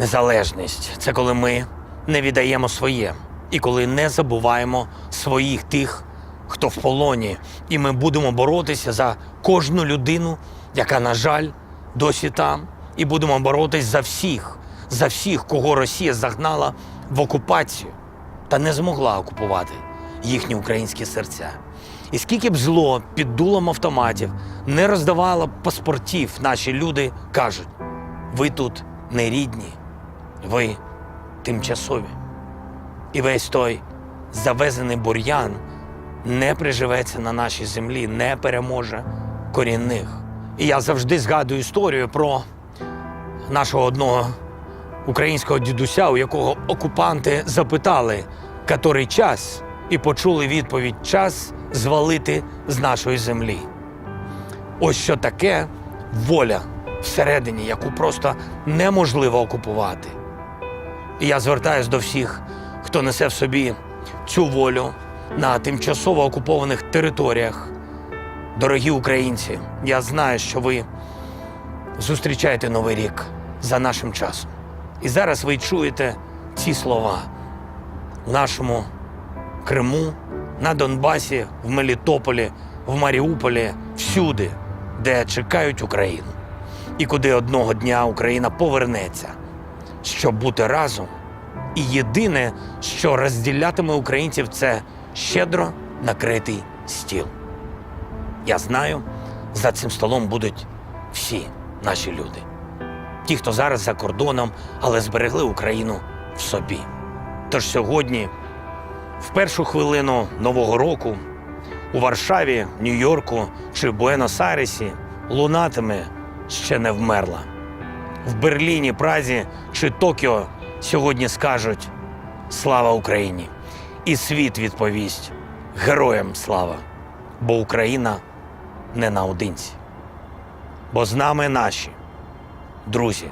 Незалежність. Це коли ми не віддаємо своє, і коли не забуваємо своїх тих, хто в полоні, і ми будемо боротися за кожну людину, яка, на жаль, досі там, і будемо боротись за всіх, за всіх, кого Росія загнала в окупацію та не змогла окупувати їхні українські серця. І скільки б зло під дулом автоматів не роздавало паспортів, наші люди кажуть: ви тут не рідні, ви тимчасові. І весь той завезений бур'ян не приживеться на нашій землі, не переможе корінних. І я завжди згадую історію про нашого одного українського дідуся, у якого окупанти запитали, котрий час, і почули відповідь час звалити з нашої землі. Ось що таке воля всередині, яку просто неможливо окупувати. І я звертаюсь до всіх, хто несе в собі цю волю на тимчасово окупованих територіях. Дорогі українці, я знаю, що ви зустрічаєте Новий рік за нашим часом. І зараз ви чуєте ці слова в нашому Криму, на Донбасі, в Мелітополі, в Маріуполі, всюди, де чекають Україну. І куди одного дня Україна повернеться, щоб бути разом. І єдине, що розділятиме українців, це щедро накритий стіл. Я знаю, за цим столом будуть всі наші люди. Ті, хто зараз за кордоном, але зберегли Україну в собі. Тож сьогодні, в першу хвилину Нового року, у Варшаві, Нью-Йорку чи Буенос-Айресі лунатиме ще не вмерла. В Берліні, Празі чи Токіо сьогодні скажуть Слава Україні! І світ відповість Героям слава! Бо Україна не наодинці. Бо з нами наші друзі,